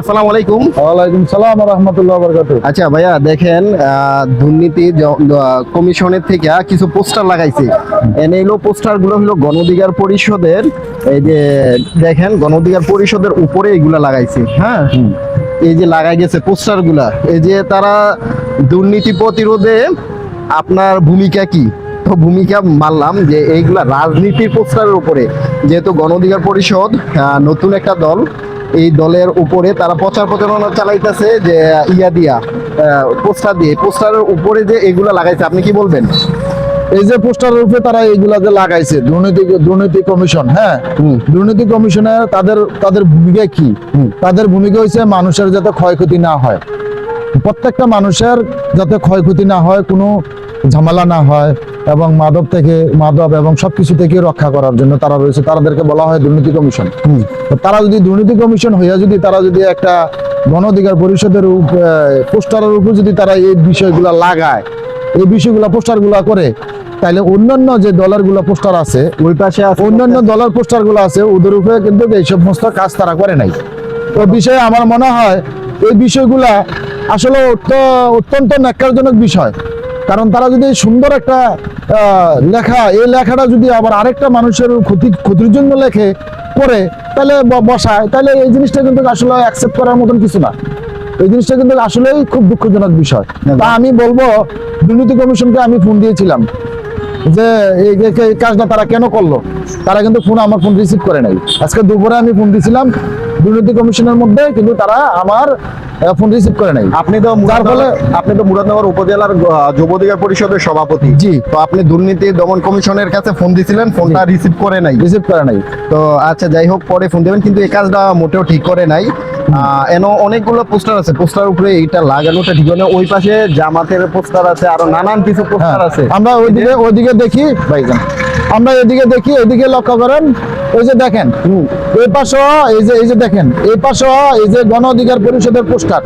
আসসালামু আলাইকুম। ওয়ালাইকুম সালাম রহমতুল্লাহ বরকাত আচ্ছা ভাইয়া দেখেন দুর্নীতি কমিশনের থেকে কিছু পোস্টার লাগাইছে। এনে এলো পোস্টারগুলো হলো গণঅধিকার পরিষদের এই যে দেখেন গণঅধিকার পরিষদের উপরে এগুলা লাগাইছে হ্যাঁ? এই যে লাগাই গেছে পোস্টারগুলা এই যে তারা দুর্নীতি প্রতিরোধে আপনার ভূমিকা কি? তো ভূমিকা মানলাম যে এইগুলা রাজনীতির পোস্টারের উপরে। যেহেতু গণঅধিকার পরিষদ নতুন একটা দল এই দলের উপরে তারা প্রচার প্রচারণা চালাইতেছে যে ইয়া দিয়া পোস্টার দিয়ে। পোস্টারের উপরে যে এগুলা লাগাইছে আপনি কি বলবেন? এই যে পোস্টারের উপরে তারা এইগুলা যে লাগাইছে দুর্নীতি দুর্নীতি কমিশন হ্যাঁ। দুর্নীতি কমিশনে তাদের তাদের ভূমিকা কি। তাদের ভূমিকা হচ্ছে মানুষের যাতে ক্ষয়ক্ষতি না হয়। প্রত্যেকটা মানুষের যাতে ক্ষয়ক্ষতি না হয় কোনো ঝামেলা না হয় এবং মাদক থেকে মাদক এবং সবকিছু থেকে রক্ষা করার জন্য তারা রয়েছে। তাদেরকে বলা হয় দুর্নীতি কমিশন। তো তারা যদি দুর্নীতি কমিশন হইয়া যদি তারা যদি একটা গণ অধিকার পরিষদের পোস্টারের উপর যদি তারা এই বিষয়গুলো লাগায় এই বিষয়গুলা পোস্টারগুলা করে তাহলে অন্যান্য যে ডলারগুলো পোস্টার আছে ওই পাশে অন্যান্য ডলার পোস্টারগুলো আছে ওদের উপরে কিন্তু এই সমস্ত কাজ তারা করে নাই। তো বিষয়ে আমার মনে হয় এই বিষয়গুলা আসলে অত্য- অত্যন্ত ন্যাক্কারজনক বিষয়। কারণ তারা যদি সুন্দর একটা লেখা এই লেখাটা যদি আবার আরেকটা মানুষের ক্ষতি ক্ষতির জন্য লেখে করে তাহলে বসায় তাহলে এই জিনিসটা কিন্তু আসলে অ্যাকসেপ্ট করার মতন কিছু না। এই জিনিসটা কিন্তু আসলেই খুব দুঃখজনক বিষয়। তা আমি বলব দুর্নীতি কমিশনকে আমি ফোন দিয়েছিলাম যে এই যে- এই কাজটা তারা কেন করল? তারা কিন্তু ফোন আমার ফোন রিসিভ করে নাই। আজকে দুপুরে আমি ফোন দিয়েছিলাম দুর্নীতি কমিশনের মধ্যে কিন্তু তারা আমার ফোন রিসিভ করে নাই। আপনি তো যার ফলে- আপনি তো মুরাদনগর উপজেলার আহ, যুব অধিকার পরিষদের সভাপতি। জি। তো আপনি দুর্নীতি দমন কমিশনের কাছে ফোন দিছিলেন ফোনটা রিসিভ করে নাই। রিসিভ করে নাই। তো আচ্ছা যাই হোক পরে ফোন দেবেন কিন্তু এই কাজটা মোটেও ঠিক করে নাই। এন অনেকগুলো পোস্টার আছে পোস্টার উপরে এইটা লাগানোটা ঠিক না ওই পাশে জামাতের পোস্টার আছে আরও নানান কিছু পোস্টার হ্যাঁ, আছে। আমরা ওইদিকে ওইদিকে দেখি। ভাইজান। আমরা এদিকে দেখি এদিকে লক্ষ্য করেন। এই যে দেখেন এই পাশে এই যে এই যে দেখেন এই পাশে এই যে গণ অধিকার পরিষদের পোস্টার।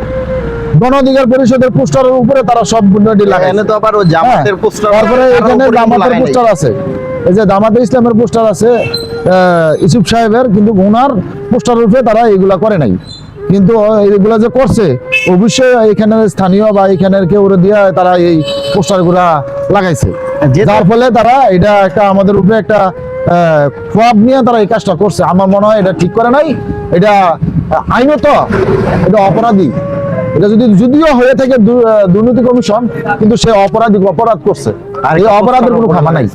গণ অধিকার পরিষদের পোস্টারের উপরে তারা সব বুনিয়াদি লাগায় এনে তো আবার জামাতের পোস্টার হ্যাঁ। তারপরে এখানে জামাতের পোস্টার আছে। এই যে জামাতে ইসলামের পোস্টার আছে ইসুফ সাহেবের কিন্তু ওনার পোস্টার উপরে তারা এগুলা করে নাই। কিন্তু এগুলা যে করছে অবশ্যই এখানে স্থানীয় বা এখানের কেউ দিয়ে তারা এই পোস্টারগুলা লাগাইছে যার ফলে তারা এটা একটা আমাদের উপরে একটা প্রভাব নিয়ে তারা এই কাজটা করছে। আমার মনে হয় এটা ঠিক করে নাই। এটা আইনত এটা অপরাধী। এটা যদি যদিও হয়ে থাকে দুর্নীতি কমিশন কিন্তু সে অপরাধী অপরাধ করছে। আর এই অপরাধের কোনো ক্ষমা নাই।